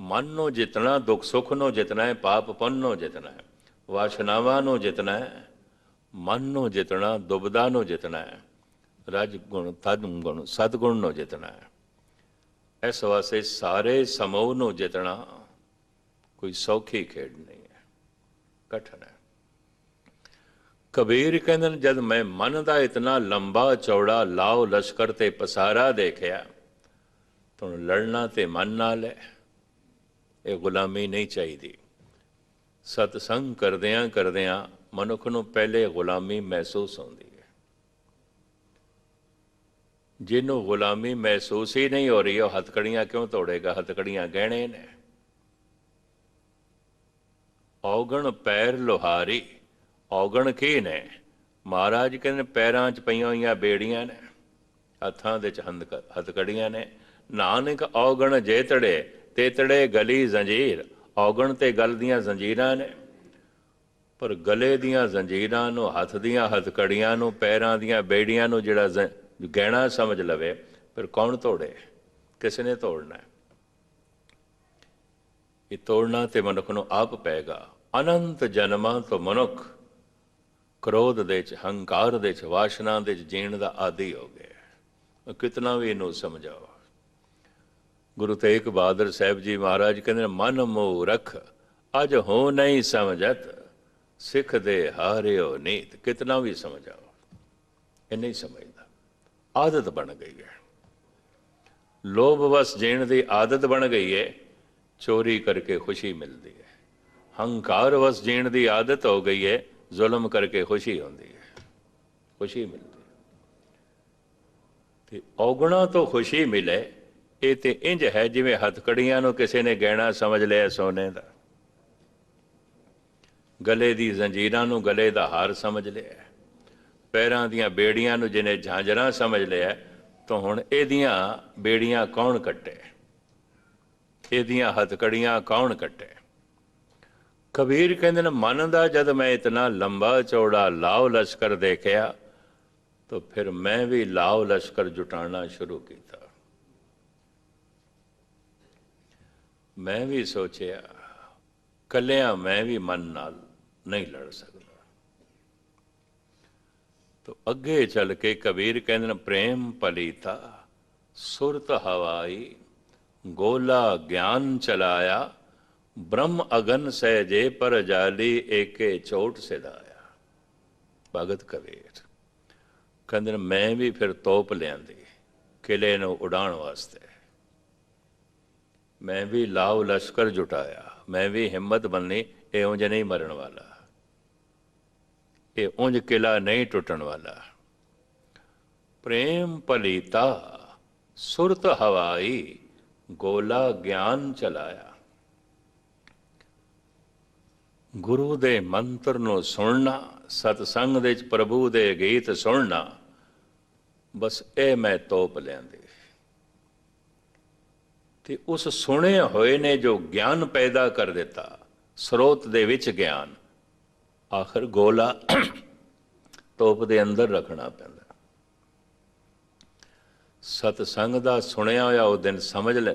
ਮਨ ਨੂੰ ਜਿਤਨਾ, ਦੁੱਖ ਸੁੱਖ ਨੂੰ ਜਿਤਨਾ ਹੈ ਪਾਪ ਪੁੰਨ ਨੂੰ ਜਿਤਨਾ। ਹੈ ਵਾਸ਼ਨਾਵਾਂ ਨੂੰ ਜਿਤਨਾ। ਮਨ ਨੂੰ ਜਿਤਨਾ ਦੁਬਦਾ ਨੂੰ ਜਿਤਨਾ। ਹੈ ਰਜ ਗੁਣ, ਤਦ ਗੁਣ ਸਤ ਗੁਣ ਨੂੰ ਜਿਤਨਾ। ਹੈ ਇਸ ਵਾਸਤੇ ਸਾਰੇ ਸਮੂਹ ਨੂੰ ਜਿੱਤਣਾ ਕੋਈ ਸੌਖੀ ਖੇਡ ਨਹੀਂ ਹੈ ਕਠਨ ਹੈ। ਕਬੀਰ ਕਹਿੰਦੇ ਨੇ, ਜਦ ਮੈਂ ਮਨ ਦਾ ਇਤਨਾ ਲੰਬਾ ਚੌੜਾ ਲਾਓ ਲਸ਼ਕਰ ਤੇ ਪਸਾਰਾ ਦੇਖਿਆ ਤਾਂ ਲੜਨਾ ਤੇ ਮਨ ਨਾਲ ਹੈ ਇਹ ਗੁਲਾਮੀ ਨਹੀਂ ਚਾਹੀਦੀ। ਸਤਸੰਗ ਕਰਦਿਆਂ ਕਰਦਿਆਂ ਮਨੁੱਖ ਨੂੰ ਪਹਿਲੇ ਗੁਲਾਮੀ ਮਹਿਸੂਸ ਹੁੰਦੀ। ਜਿਹਨੂੰ ਗੁਲਾਮੀ ਮਹਿਸੂਸ ਹੀ ਨਹੀਂ ਹੋ ਰਹੀ, ਉਹ ਹੱਥਕੜੀਆਂ ਕਿਉਂ ਤੋੜੇਗਾ? ਹਥਕੜੀਆਂ ਗਹਿਣੇ ਨੇ। ਔਗਣ ਪੈਰ ਲੋਹਾਰੀ, ਔਗਣ ਕੀ ਨੇ? ਮਹਾਰਾਜ ਕਹਿੰਦੇ ਪੈਰਾਂ 'ਚ ਪਈਆਂ ਹੋਈਆਂ ਬੇੜੀਆਂ ਨੇ, ਹੱਥਾਂ ਦੇ 'ਚ ਹੰਦ- ਹਥਕੜੀਆਂ ਨੇ। ਨਾਨਕ ਔਗਣ ਜੇਤੜੇ, ਤੇਤੜੇ ਗਲੀ ਜ਼ੰਜੀਰ, ਔਗਣ ਤੇ ਗਲ ਦੀਆਂ ਜ਼ੰਜੀਰਾਂ ਨੇ। ਪਰ ਗਲੇ ਦੀਆਂ ਜ਼ੰਜੀਰਾਂ ਨੂੰ, ਹੱਥ ਦੀਆਂ ਹਥਕੜੀਆਂ ਨੂੰ, ਪੈਰਾਂ ਦੀਆਂ ਬੇੜੀਆਂ ਨੂੰ ਜਿਹੜਾ ਜ਼- ਗਹਿਣਾ ਸਮਝ ਲਵੇ ਫਿਰ ਕੌਣ ਤੋੜੇ? ਕਿਸ ਨੇ ਤੋੜਨਾ ਹੈ? ਇਹ ਤੋੜਨਾ ਤੇ ਮਨੁੱਖ ਨੂੰ ਆਪ ਪਏਗਾ। ਅਨੰਤ ਜਨਮਾਂ ਤੋਂ ਮਨੁੱਖ ਕ੍ਰੋਧ ਦੇ ਚ ਹੰਕਾਰ ਦੇ ਚ ਵਾਸ਼ਨਾ ਦੇ ਚ ਜੀਣ ਦਾ ਆਦੀ ਹੋ ਗਿਆ ਹੈ। ਕਿਤਨਾ ਵੀ ਇਹਨੂੰ ਸਮਝਾਓ। ਗੁਰੂ ਤੇਗ ਬਹਾਦਰ ਸਾਹਿਬ ਜੀ ਮਹਾਰਾਜ ਕਹਿੰਦੇ ਨੇ, ਮਨ ਮੋਹ ਰਖ ਅਜ ਹੋ ਨਹੀਂ ਸਮਝਤ ਸਿੱਖ ਦੇ ਹਾਰਿਓ ਨੀਤ। ਕਿਤਨਾ ਵੀ ਸਮਝਾਓ। ਇਹ ਨਹੀਂ ਸਮਝ ਆਦਤ ਬਣ ਗਈ ਹੈ। ਲੋਭ ਵਸ ਜੀਣ ਦੀ ਆਦਤ ਬਣ ਗਈ ਹੈ, ਚੋਰੀ ਕਰਕੇ ਖੁਸ਼ੀ ਮਿਲਦੀ ਹੈ। ਹੰਕਾਰ ਵਸ ਜੀਣ ਦੀ ਆਦਤ ਹੋ ਗਈ ਹੈ, ਜ਼ੁਲਮ ਕਰਕੇ ਖੁਸ਼ੀ ਹੁੰਦੀ ਹੈ। ਖੁਸ਼ੀ ਮਿਲਦੀ ਹੈ। ਤੇ ਔਗਣਾ ਤੋਂ ਖੁਸ਼ੀ ਮਿਲੇ, ਇਹ ਤੇ ਇੰਜ ਹੈ ਜਿਵੇਂ ਹੱਥਕੜੀਆਂ ਨੂੰ ਕਿਸੇ ਨੇ ਗਹਿਣਾ ਸਮਝ ਲਿਆ ਸੋਨੇ ਦਾ। ਗਲੇ ਦੀ ਜ਼ੰਜੀਰਾਂ ਨੂੰ ਗਲੇ ਦਾ ਹਾਰ ਸਮਝ ਲਿਆ। ਪੈਰਾਂ ਦੀਆਂ ਬੇੜੀਆਂ ਨੂੰ ਜਿਹਨੇ ਝਾਂਜਰਾਂ ਸਮਝ ਲਿਆ, ਤਾਂ ਹੁਣ ਇਹਦੀਆਂ ਬੇੜੀਆਂ ਕੌਣ ਕੱਟੇ? ਇਹਦੀਆਂ ਹਥਕੜੀਆਂ ਕੌਣ ਕੱਟੇ? ਕਬੀਰ ਕਹਿੰਦੇ ਨੇ ਮਨ ਦਾ ਜਦ ਮੈਂ ਇਤਨਾ ਲੰਬਾ ਚੌੜਾ ਲਾਉ ਲਸ਼ਕਰ ਦੇਖਿਆ, ਤਾਂ ਫਿਰ ਮੈਂ ਵੀ ਲਾਉ ਲਸ਼ਕਰ ਜੁਟਾਉਣਾ ਸ਼ੁਰੂ ਕੀਤਾ। ਮੈਂ ਵੀ ਸੋਚਿਆ, ਕੱਲਿਆਂ ਮੈਂ ਵੀ ਮਨ ਨਾਲ ਨਹੀਂ ਲੜ ਸਕਦਾ। ਤੋ ਅੱਗੇ ਚੱਲ ਕੇ ਕਬੀਰ ਕਹਿੰਦੇ ਨੇ ਪ੍ਰੇਮ ਪਲੀਤਾ ਸੁਰਤ ਹਵਾਈ, ਗੋਲਾ ਗਿਆਨ ਚਲਾਇਆ, ਬ੍ਰਹਮ ਅਗਨ ਸਹਿਜੇ ਪਰ ਜਾਲੀ, ਏਕੇ ਚੋਟ ਸਿਧਾਇਆ। ਭਗਤ ਕਬੀਰ ਕਹਿੰਦੇ ਮੈਂ ਵੀ ਫਿਰ ਤੋਪ ਲਿਆਂਦੀ, ਕਿਲੇ ਨੂੰ ਉਡਾਣ ਵਾਸਤੇ। ਮੈਂ ਵੀ ਲਾਉ ਲਸ਼ਕਰ ਜੁਟਾਇਆ, ਮੈਂ ਵੀ ਹਿੰਮਤ ਬੰਨੀ, ਇਹ ਉਂਝ ਨਹੀਂ ਮਰਨ ਵਾਲਾ। ਇਹ ਉਂਝ ਕਿਲਾ ਨਹੀਂ ਟੁੱਟਣ ਵਾਲਾ। ਪ੍ਰੇਮ ਭਲੀਤਾ, ਸੁਰਤ ਹਵਾਈ, ਗੋਲਾ ਗਿਆਨ ਚਲਾਇਆ। ਗੁਰੂ ਦੇ ਮੰਤਰ ਨੂੰ ਸੁਣਨਾ, ਸਤਸੰਗ ਦੇ ਵਿੱਚ ਪ੍ਰਭੂ ਦੇ ਗੀਤ ਸੁਣਨਾ, ਬਸ ਇਹ ਮੈਂ ਤੋਪ ਲਿਆਂਦੀ। ਤੇ ਉਸ ਸੁਣੇ ਹੋਏ ਨੇ ਜੋ ਗਿਆਨ ਪੈਦਾ ਕਰ ਦਿੱਤਾ, ਸਰੋਤ ਦੇ ਵਿੱਚ ਗਿਆਨ। ਆਖਰ ਗੋਲਾ ਤੋਪ ਦੇ ਅੰਦਰ ਰੱਖਣਾ ਪੈਂਦਾ। ਸਤਸੰਗ ਦਾ ਸੁਣਿਆ ਹੋਇਆ ਉਹ ਦਿਨ ਸਮਝ ਲੈ,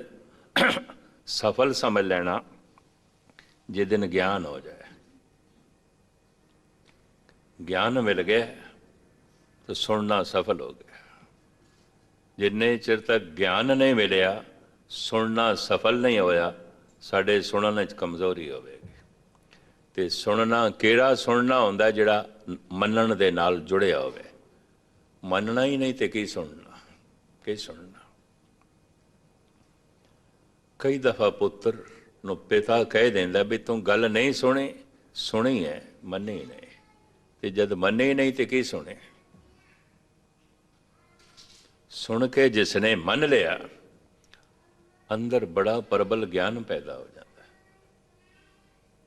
ਸਫਲ ਸਮਝ ਲੈਣਾ, ਜੇ ਦਿਨ ਗਿਆਨ ਹੋ ਜਾਏ। ਗਿਆਨ ਮਿਲ ਗਿਆ, ਤਾਂ ਸੁਣਨਾ ਸਫਲ ਹੋ ਗਿਆ। ਜਿੰਨੇ ਚਿਰ ਤੱਕ ਗਿਆਨ ਨਹੀਂ ਮਿਲਿਆ, ਸੁਣਨਾ ਸਫਲ ਨਹੀਂ ਹੋਇਆ, ਸਾਡੇ ਸੁਣਨ ਵਿੱਚ ਕਮਜ਼ੋਰੀ ਹੋਵੇਗੀ। ਤੇ ਸੁਣਨਾ, ਕਿਹੜਾ ਸੁਣਨਾ ਹੁੰਦਾ ਜਿਹੜਾ ਮੰਨਣ ਦੇ ਨਾਲ ਜੁੜਿਆ ਹੋਵੇ? ਮੰਨਣਾ ਹੀ ਨਹੀਂ ਤੇ ਕੀ ਸੁਣਨਾ? ਕੀ ਸੁਣਨਾ? ਕਈ ਦਫਾ ਪੁੱਤਰ ਨੂੰ ਪਿਤਾ ਕਹਿ ਦਿੰਦਾ ਵੀ ਤੂੰ ਗੱਲ ਨਹੀਂ ਸੁਣੀ ਸੁਣੀ ਹੈ ਮੰਨੀ ਨਹੀਂ। ਤੇ ਜਦ ਮੰਨੇ ਨਹੀਂ ਤੇ ਕੀ ਸੁਣੇ? ਸੁਣ ਕੇ ਜਿਸ ਨੇ ਮੰਨ ਲਿਆ, ਅੰਦਰ ਬੜਾ ਪਰਬਲ ਗਿਆਨ ਪੈਦਾ ਹੋ ਜਾਂਦਾ।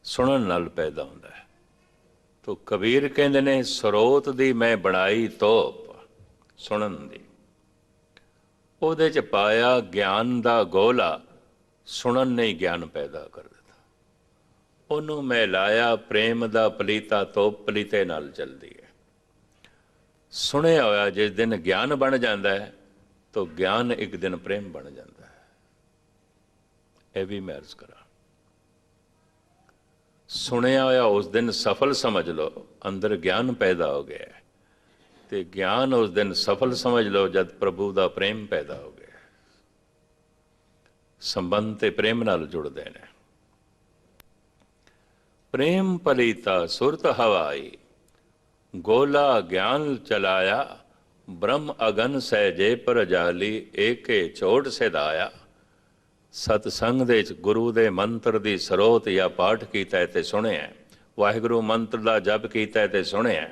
ਸੁਣਨ ਨਾਲ ਪੈਦਾ ਹੁੰਦਾ ਹੈ। ਤੋ ਕਬੀਰ ਕਹਿੰਦੇ ਨੇ, ਸਰੋਤ ਦੀ ਮੈਂ ਬਣਾਈ ਤੋਪ ਸੁਣਨ ਦੀ। ਉਹਦੇ ਚ ਪਾਇਆ ਗਿਆਨ ਦਾ ਗੋਲਾ, ਸੁਣਨ ਨੇ ਗਿਆਨ ਪੈਦਾ ਕਰ ਦਿੱਤਾ। ਉਹਨੂੰ ਮੈਂ ਲਾਇਆ, ਪ੍ਰੇਮ ਦਾ ਪਲੀਤਾ, ਤੋਪ ਪਲੀਤੇ ਨਾਲ ਚੱਲਦੀ ਹੈ। ਸੁਣਿਆ ਹੋਇਆ ਜਿਸ ਦਿਨ ਗਿਆਨ ਬਣ ਜਾਂਦਾ ਹੈ, ਤਾਂ ਗਿਆਨ ਇੱਕ ਦਿਨ ਪ੍ਰੇਮ ਬਣ ਜਾਂਦਾ ਹੈ। ਇਹ ਵੀ ਮੈਂ ਅਰਜ਼ ਕਰਾਂ ਸੁਣਿਆ ਹੋਇਆ ਉਸ ਦਿਨ ਸਫਲ ਸਮਝ ਲਓ, ਅੰਦਰ ਗਿਆਨ ਪੈਦਾ ਹੋ ਗਿਆ ਤੇ ਗਿਆਨ ਉਸ ਦਿਨ ਸਫਲ ਸਮਝ ਲਓ ਜਦ ਪ੍ਰਭੂ ਦਾ ਪ੍ਰੇਮ ਪੈਦਾ ਹੋ ਗਿਆ ਸੰਬੰਧ ਤੇ ਪ੍ਰੇਮ ਨਾਲ ਜੁੜਦੇ ਨੇ। ਪ੍ਰੇਮ ਪਲੀਤਾ ਸੁਰਤ ਹਵਾਈ, ਗੋਲਾ ਗਿਆਨ ਚਲਾਇਆ, ਬ੍ਰਹਮ ਅਗਨ ਸਹਿਜੇ ਪਰ ਜਾਲੀ ਏਕੇ ਛੋਟ ਸਿਧਾਇਆ। ਸਤਸੰਗ ਦੇ ਵਿੱਚ ਗੁਰੂ ਦੇ ਮੰਤਰ ਦੀ ਸਰੋਤ ਜਾਂ ਪਾਠ ਕੀਤਾ ਹੈ ਤੇ ਸੁਣਿਆ ਵਾਹਿਗੁਰੂ ਮੰਤਰ ਦਾ ਜਪ ਕੀਤਾ ਹੈ ਤੇ ਸੁਣਿਆ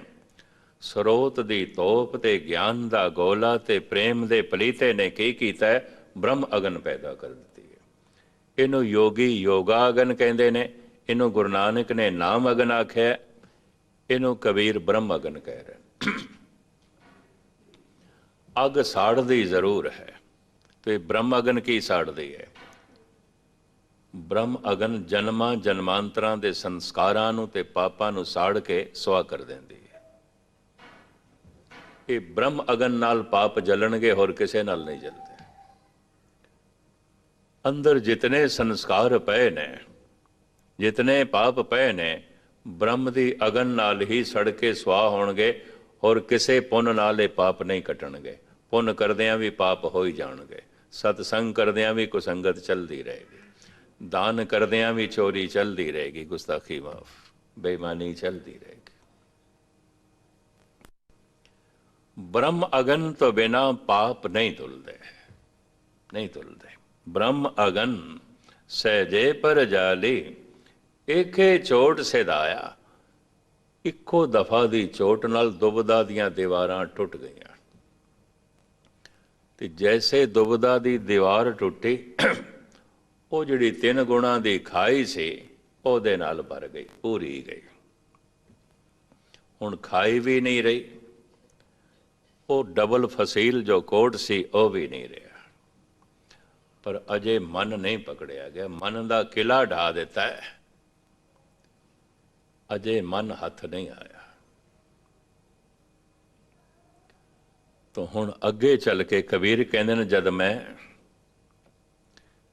ਸਰੋਤ ਦੀ ਤੋਪ ਤੇ ਗਿਆਨ ਦਾ ਗੋਲਾ ਤੇ ਪ੍ਰੇਮ ਦੇ ਪਲੀਤੇ ਨੇ ਕੀ ਕੀਤਾ ਬ੍ਰਹਮ ਅਗਨ ਪੈਦਾ ਕਰ ਦਿੱਤੀ ਹੈ। ਇਹਨੂੰ ਯੋਗੀ ਯੋਗਾ ਅਗਨ ਕਹਿੰਦੇ ਨੇ। ਇਹਨੂੰ ਗੁਰੂ ਨਾਨਕ ਨੇ ਨਾਮ ਅਗਨ ਆਖਿਆ ਇਹਨੂੰ ਕਬੀਰ ਬ੍ਰਹਮ ਅਗਨ ਕਹਿ ਰਿਹਾ ਨੇ। ਅੱਗ ਸਾੜਦੀ ਜ਼ਰੂਰ ਹੈ। ਤੇ ਬ੍ਰਹਮ ਅਗਨ ਕੀ ਸਾੜਦੀ ਹੈ? ਬ੍ਰਹਮ ਅਗਨ ਜਨਮਾਂ ਜਨਮਾਂਤਰਾਂ ਦੇ ਸੰਸਕਾਰਾਂ ਨੂੰ ਤੇ ਪਾਪਾਂ ਨੂੰ ਸਾੜ ਕੇ ਸੁਆ ਕਰ ਦਿੰਦੀ ਹੈ। ਇਹ ਬ੍ਰਹਮ ਅਗਨ ਨਾਲ ਪਾਪ ਜਲਣਗੇ, ਹੋਰ ਕਿਸੇ ਨਾਲ ਨਹੀਂ ਜਲਦੇ। ਅੰਦਰ ਜਿਤਨੇ ਸੰਸਕਾਰ ਪਏ ਨੇ, ਜਿਤਨੇ ਪਾਪ ਪਏ ਨੇ, ਬ੍ਰਹਮ ਦੀ ਅਗਨ ਨਾਲ ਹੀ ਸੜ ਕੇ ਸੁਆਹ ਹੋਣਗੇ ਔਰ ਕਿਸੇ ਪੁੰਨ ਨਾਲ ਇਹ ਪਾਪ ਨਹੀਂ ਕਟਣਗੇ। ਪੁੰਨ ਕਰਦਿਆਂ ਵੀ ਪਾਪ ਹੋ ਹੀ ਜਾਣਗੇ। ਸਤਸੰਗ ਕਰਦਿਆਂ ਵੀ ਕੁਸੰਗਤ ਚੱਲਦੀ ਰਹੇਗੀ। ਦਾਨ ਕਰਦਿਆਂ ਵੀ ਚੋਰੀ ਚੱਲਦੀ ਰਹੇਗੀ, ਗੁਸਤਾਖੀ ਮਾਫ, ਬੇਈਮਾਨੀ ਚੱਲਦੀ ਰਹੇਗੀ। ਬ੍ਰਹਮ ਅਗਨ ਤੋਂ ਬਿਨਾ ਪਾਪ ਨਹੀਂ ਧੁਲਦੇ ਨਹੀਂ ਧੁਲਦੇ ਬ੍ਰਹਮ ਅਗਨ ਸਹਿਜੇ ਪਰ ਜਾਲੀ ਏਕੇ ਚੋਟ ਸਿਧਾਇਆ। ਇੱਕੋ ਦਫਾ ਦੀ ਚੋਟ ਨਾਲ ਦੁਬਦਾ ਦੀਆਂ ਦੀਵਾਰਾਂ ਟੁੱਟ ਗਈਆਂ। ਤੇ ਜੈਸੇ ਦੁਬਦਾ ਦੀ ਦੀਵਾਰ ਟੁੱਟੀ ਉਹ ਜਿਹੜੀ ਤਿੰਨ ਗੁਣਾ ਦੀ ਖਾਈ ਸੀ, ਉਹਦੇ ਨਾਲ ਭਰ ਗਈ, ਪੂਰੀ ਗਈ। ਹੁਣ ਖਾਈ ਵੀ ਨਹੀਂ ਰਹੀ, ਉਹ ਡਬਲ ਫਸੀਲ ਜੋ ਕੋਟ ਸੀ, ਉਹ ਵੀ ਨਹੀਂ ਰਿਹਾ। ਪਰ ਅਜੇ ਮਨ ਨਹੀਂ ਪਕੜਿਆ ਗਿਆ, ਮਨ ਦਾ ਕਿਲਾ ਢਾ ਦਿੱਤਾ ਹੈ। ਅਜੇ ਮਨ ਹੱਥ ਨਹੀਂ ਆਇਆ। ਤਾਂ ਹੁਣ ਅੱਗੇ ਚੱਲ ਕੇ ਕਬੀਰ ਕਹਿੰਦੇ ਨੇ, ਜਦ ਮੈਂ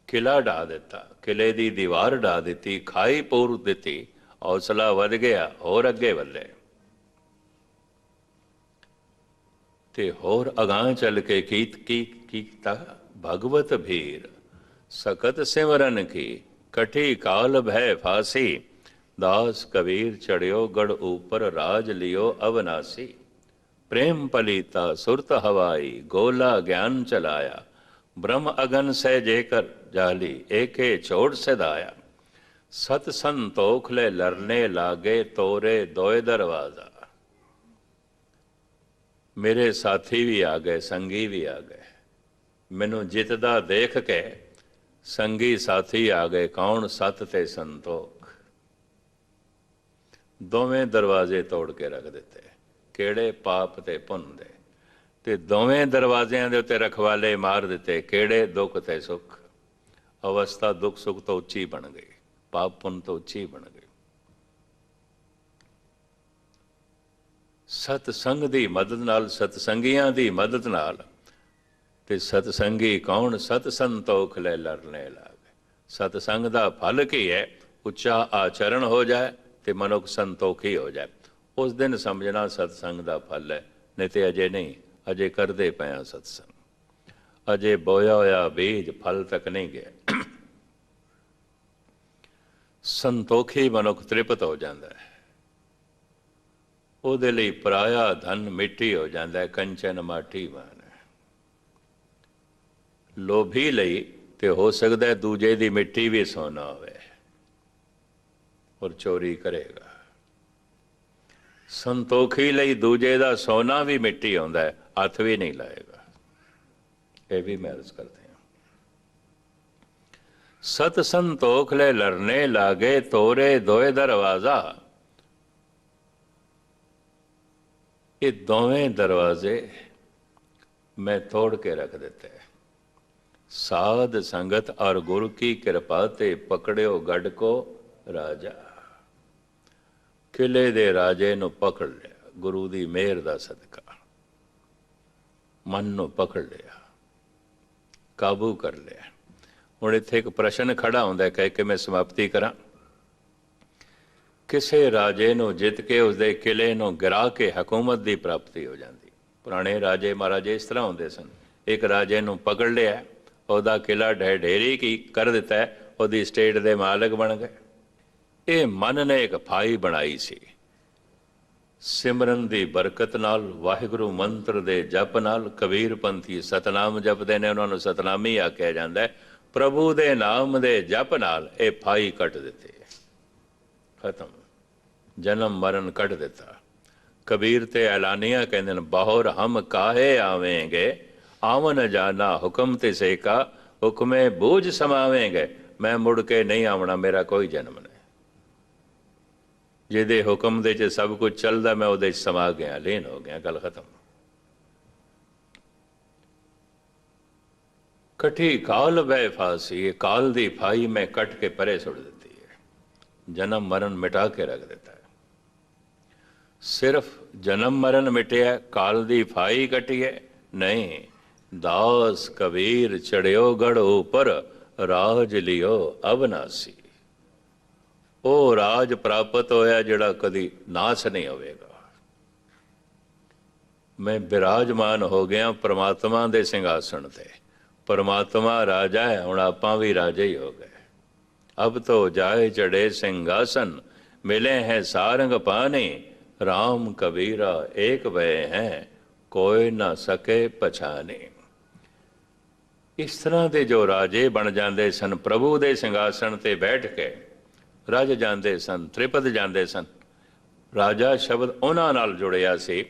ਕਿਲਾ ਢਾ ਦਿੱਤਾ ਕਿਲੇ ਦੀ ਦੀਵਾਰ ਢਾ ਦਿੱਤੀ, ਖਾਈ ਪੂਰ ਦਿੱਤੀ ਹੌਸਲਾ ਵਧ ਗਿਆ, ਹੋਰ ਅੱਗੇ ਵੱਲੇ। ਤੇ ਹੋਰ ਅਗਾਹ ਚੱਲ ਕੇ ਕੀਤ ਕੀ ਕੀਤਾ, ਭਗਵਤ ਭੀਰ ਸਖਤ ਸਿਮਰਨ ਕੀ, ਕਠੀ ਕਾਲ ਭੈ ਫਾਸੀ, ਦਾਸ ਕਬੀਰ ਚੜਿਓ ਗੜ ਉਪਰ ਰਾਜ ਲਿਓ ਅਵਨਾਸੀ। ਪ੍ਰੇਮ ਪਲੀਤਾ ਸੁਰਤ ਹਵਾਈ, ਗੋਲਾ ਗਿਆਨ ਚਲਾਇਆ, ਬ੍ਰਹਮ ਅਗਨ ਸਹਿ ਜੇਕਰ ਜਾਲੀ, ਏਕੇ ਛੋੜ ਸਦਾਇਆ। ਸਤ ਸੰਤੋਖ ਲੈ ਲਰਨੇ ਲਾਗੇ, ਤੋਰੇ ਦੋਏ ਦਰਵਾਜ਼ਾ। ਮੇਰੇ ਸਾਥੀ ਵੀ ਆ ਗਏ, ਸੰਗੀ ਵੀ ਆ ਗਏ। ਮੈਨੂੰ ਜਿੱਤਦਾ ਦੇਖ ਕੇ ਸੰਗੀ ਸਾਥੀ ਆ ਗਏ, ਕੌਣ ਸਤ ਤੇ ਸੰਤੋਖ? ਦੋਵੇਂ ਦਰਵਾਜ਼ੇ ਤੋੜ ਕੇ ਰੱਖ ਦਿੱਤੇ। ਕਿਹੜੇ ਪਾਪ ਤੇ ਪੁੰਨ ਦੇ ਤੇ ਦੋਵੇਂ ਦਰਵਾਜ਼ਿਆਂ ਦੇ ਉੱਤੇ ਰਖਵਾਲੇ ਮਾਰ ਦਿੱਤੇ, ਕਿਹੜੇ ਦੁੱਖ ਤੇ ਸੁੱਖ? ਅਵਸਥਾ ਦੁੱਖ ਸੁੱਖ ਤੋਂ ਉੱਚੀ ਬਣ ਗਈ ਪਾਪ ਪੁੰਨ ਤੋਂ ਉੱਚੀ ਬਣ ਗਈ ਸਤ ਸੰਗ ਦੀ ਮਦਦ ਨਾਲ, ਸਤਸੰਗੀਆਂ ਦੀ ਮਦਦ ਨਾਲ ਤੇ ਸਤਸੰਗੀ ਕੌਣ? ਸਤ ਸੰਤੋਖ ਲੈ ਲਰਨੇ ਲਾਗੇ। ਸਤ ਸੰਗ ਦਾ ਫਲ ਕੀ ਹੈ? ਉੱਚਾ ਆਚਰਣ ਹੋ ਜਾਏ ਤੇ ਮਨੁੱਖ ਸੰਤੋਖੀ ਹੋ ਜਾਏ। ਉਸ ਦਿਨ ਸਮਝਣਾ ਸਤਸੰਗ ਦਾ ਫਲ ਹੈ, ਨਹੀਂ ਤੇ ਅਜੇ ਨਹੀਂ, ਅਜੇ ਕਰਦੇ ਪਿਆ ਸਤ ਸੰਗ ਅਜੇ ਬੋਇਆ ਹੋਇਆ ਬੀਜ ਫਲ ਤੱਕ ਨਹੀਂ ਗਿਆ। ਸੰਤੋਖੀ ਮਨੁੱਖ ਤ੍ਰਿਪਤ ਹੋ ਜਾਂਦਾ ਹੈ। ਉਹਦੇ ਲਈ ਪਰਾਇਆ ਧਨ ਮਿੱਟੀ ਹੋ ਜਾਂਦਾ ਹੈ, ਕੰਚਨ ਮਾਟੀ ਬਣ ਲੋਭੀ ਲਈ ਤੇ ਹੋ ਸਕਦਾ ਹੈ ਦੂਜੇ ਦੀ ਮਿੱਟੀ ਵੀ ਸੋਨਾ ਹੋਵੇ ਔਰ ਚੋਰੀ ਕਰੇਗਾ। ਸੰਤੋਖੀ ਲਈ ਦੂਜੇ ਦਾ ਸੋਨਾ ਵੀ ਮਿੱਟੀ ਆਉਂਦਾ ਹੈ, ਹੱਥ ਵੀ ਨਹੀਂ ਲਾਏਗਾ। ਇਹ ਵੀ ਮਹਿਰਜ ਕਰਦੇ ਹਾਂ। ਸਤ ਸੰਤੋਖ ਲੈ ਲਰਨੇ ਲਾਗੇ ਤੋਰੇ ਦੋਏ ਦਰਵਾਜ਼ਾ। ਇਹ ਦੋਵੇਂ ਦਰਵਾਜ਼ੇ ਮੈਂ ਤੋੜ ਕੇ ਰੱਖ ਦਿੱਤੇ। ਸਾਧ ਸੰਗਤ ਔਰ ਗੁਰੂ ਕੀ ਕਿਰਪਾ ਤੇ ਪਕੜਿਓ ਗੱਡ ਕੋ ਰਾਜਾ। ਕਿਲੇ ਦੇ ਰਾਜੇ ਨੂੰ ਪਕੜ ਲਿਆ, ਗੁਰੂ ਦੀ ਮਿਹਰ ਦਾ ਸਦਕਾ। ਮਨ ਨੂੰ ਪਕੜ ਲਿਆ, ਕਾਬੂ ਕਰ ਲਿਆ। ਹੁਣ ਇੱਥੇ ਇੱਕ ਪ੍ਰਸ਼ਨ ਖੜਾ ਹੁੰਦਾ ਕਹਿ ਕੇ ਮੈਂ ਸਮਾਪਤੀ ਕਰਾਂ। ਕਿਸੇ ਰਾਜੇ ਨੂੰ ਜਿੱਤ ਕੇ ਉਸਦੇ ਕਿਲੇ ਨੂੰ ਗਿਰਾ ਕੇ ਹਕੂਮਤ ਦੀ ਪ੍ਰਾਪਤੀ ਹੋ ਜਾਂਦੀ। ਪੁਰਾਣੇ ਰਾਜੇ ਮਹਾਰਾਜੇ ਇਸ ਤਰ੍ਹਾਂ ਹੁੰਦੇ ਸਨ। ਇੱਕ ਰਾਜੇ ਨੂੰ ਪਕੜ ਲਿਆ, ਉਹਦਾ ਕਿਲਾ ਢਹਿ ਢੇਰੀ ਕੀ ਕਰ ਦਿੱਤਾ, ਉਹਦੀ ਸਟੇਟ ਦੇ ਮਾਲਕ ਬਣ ਗਏ। ਇਹ ਮਨ ਨੇ ਇੱਕ ਫਾਈ ਬਣਾਈ ਸੀ। ਸਿਮਰਨ ਦੀ ਬਰਕਤ ਨਾਲ, ਵਾਹਿਗੁਰੂ ਮੰਤਰ ਦੇ ਜਪ ਨਾਲ ਕਬੀਰ ਪੰਥੀ ਸਤਨਾਮ ਜਪਦੇ ਨੇ, ਉਹਨਾਂ ਨੂੰ ਸਤਨਾਮੀ ਆਖਿਆ ਜਾਂਦਾ ਹੈ। ਪ੍ਰਭੂ ਦੇ ਨਾਮ ਦੇ ਜਪ ਨਾਲ ਇਹ ਫਾਈ ਕੱਟ ਦਿੱਤੀ। ਖਤਮ। ਜਨਮ ਮਰਨ ਕੱਟ ਦਿੱਤਾ। ਕਬੀਰ ਤੇ ਐਲਾਨੀਆਂ ਕਹਿੰਦੇ ਨੇ, ਬਾਹਰ ਹਮ ਕਾਹੇ ਆਵੇਂਗੇ? ਆਵਨ ਜਾਣਾ ਹੁਕਮ ਤੇ ਸੇਕਾ ਹੁਕਮੇ ਬੂਝ ਸਮਾਵੇਂਗੇ। ਮੈਂ ਮੁੜ ਕੇ ਨਹੀਂ ਆਵਣਾ, ਮੇਰਾ ਕੋਈ ਜਨਮ ਨਹੀਂ। ਜਿਹਦੇ ਹੁਕਮ ਦੇ ਚ ਸਭ ਕੁਝ ਚੱਲਦਾ, ਮੈਂ ਉਹਦੇ ਚ ਸਮਾ ਗਿਆ, ਲੀਨ ਹੋ ਗਿਆ, ਗੱਲ ਖਤਮ। ਕਠੀ ਕਾਲ ਵੈ ਫਾਸੀ ਇਹ ਕਾਲ ਦੀ ਫਾਈ ਮੈਂ ਕੱਟ ਕੇ ਪਰੇ ਸੁੱਟ ਦਿੱਤੀ ਹੈ ਜਨਮ ਮਰਨ ਮਿਟਾ ਕੇ ਰੱਖ ਦਿੱਤਾ ਹੈ ਸਿਰਫ ਜਨਮ ਮਰਨ ਮਿਟਿਆ ਕਾਲ ਦੀ ਫਾਈ ਕਟੀ ਹੈ ਨਹੀਂ ਦਾਸ ਕਬੀਰ ਚੜਿਓ ਗੜ ਉਪਰ ਰਾਜ ਲਿਓ ਅਬਨਾਸੀ ਉਹ ਰਾਜ ਪ੍ਰਾਪਤ ਹੋਇਆ ਜਿਹੜਾ ਕਦੀ ਨਾਸ ਨਹੀਂ ਹੋਵੇਗਾ ਮੈਂ ਬਿਰਾਜਮਾਨ ਹੋ ਗਿਆ ਪ੍ਰਮਾਤਮਾ ਦੇ ਸਿੰਘਾਸਣ ਤੇ ਪਰਮਾਤਮਾ ਰਾਜਾ ਹੈ, ਹੁਣ ਆਪਾਂ ਵੀ ਰਾਜੇ ਹੀ ਹੋ ਗਏ। ਅਬ ਤੋ ਜਾਏ ਚੜੇ ਸਿੰਘਾਸਨ, ਮਿਲੇ ਹੈ ਸਾਰੰਗ ਪਾਨੇ RAM ਕਬੀਰਾ ਏਕ ਵੈ ਹੈ, ਕੋਈ ਨਾ ਸਕੇ ਪਛਾਣੇ। ਇਸ ਤਰ੍ਹਾਂ ਦੇ ਜੋ ਰਾਜੇ ਬਣ ਜਾਂਦੇ ਸਨ, ਪ੍ਰਭੂ ਦੇ ਸਿੰਘਾਸਣ ਤੇ ਬੈਠ ਕੇ, ਰਜ ਜਾਂਦੇ ਸਨ, ਤ੍ਰਿਪਦ ਜਾਂਦੇ ਸਨ। ਰਾਜਾ ਸ਼ਬਦ ਉਹਨਾਂ ਨਾਲ ਜੁੜਿਆ ਸੀ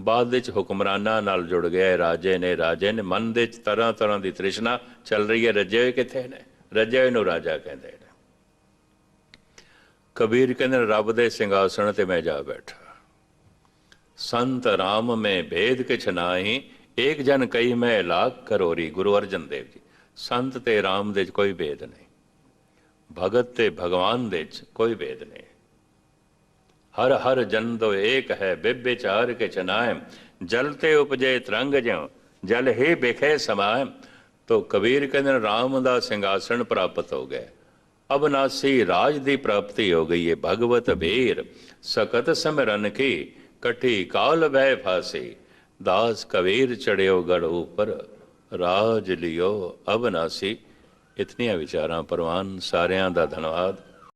ਬਾਅਦ ਵਿੱਚ ਹੁਕਮਰਾਨਾਂ ਨਾਲ ਜੁੜ ਗਿਆ ਰਾਜੇ ਨੇ ਰਾਜੇ ਨੇ ਮਨ ਦੇ ਵਿੱਚ ਤਰ੍ਹਾਂ ਤਰ੍ਹਾਂ ਦੀ ਤ੍ਰਿਸ਼ਨਾ ਚੱਲ ਰਹੀ ਹੈ। ਰੱਜੇ ਹੋਏ ਕਿੱਥੇ ਨੇ? ਰੱਜੇ ਹੋਏ ਨੂੰ ਰਾਜਾ ਕਹਿੰਦੇ ਨੇ। ਕਬੀਰ ਕਹਿੰਦੇ ਰੱਬ ਦੇ ਸਿੰਘਾਸਣ ਤੇ ਮੈਂ ਜਾ ਬੈਠਾ। ਸੰਤ ਰਾਮ ਮੈਂ ਭੇਦ ਕਿਛ ਨਾਹੀ, ਏਕ ਜਨ ਕਈ ਮੈਂ ਲਾਖ ਕਰੋਰੀ, ਗੁਰੂ ਅਰਜਨ ਦੇਵ ਜੀ। ਸੰਤ ਤੇ ਰਾਮ ਦੇ ਵਿੱਚ ਕੋਈ ਭੇਦ ਨਹੀਂ। ਭਗਤ ਤੇ ਭਗਵਾਨ ਦੇ ਵਿੱਚ ਕੋਈ ਭੇਦ ਨਹੀਂ। ਹਰ ਹਰ ਜਨ ਦੋ ਏਕ ਹੈ ਬਿਬਿਚਾਰ ਕੇ ਚਨਾਏ ਜਲ ਤੇ ਉਪਜੇ ਤਰੰਗ ਜਿਉ, ਜਲ ਹੀ ਬਿਖੇ ਸਮਾਏ ਤੋ ਕਬੀਰ ਕਹਿੰਦੇ ਰਾਮ ਦਾ ਸਿੰਘਾਸਣ ਪ੍ਰਾਪਤ ਹੋ ਗਿਆ। ਅਬਨਾਸੀ ਰਾਜ ਦੀ ਪ੍ਰਾਪਤੀ ਹੋ ਗਈ ਹੈ ਭਗਵਤ ਵੀਰ। ਸਕਤ ਸਮਰਨ ਕੀ, ਕਠੀ ਕਾਲ ਬਹਿ ਫਾਸੀ। ਦਾਸ ਕਬੀਰ ਚੜਿਓ ਗੜ ਉਪਰ, ਰਾਜ ਲਿਓ ਅਬਨਾਸੀ ਇਤਨੀਆਂ ਵਿਚਾਰਾਂ ਪ੍ਰਵਾਨ ਸਾਰਿਆਂ ਦਾ ਧੰਨਵਾਦ।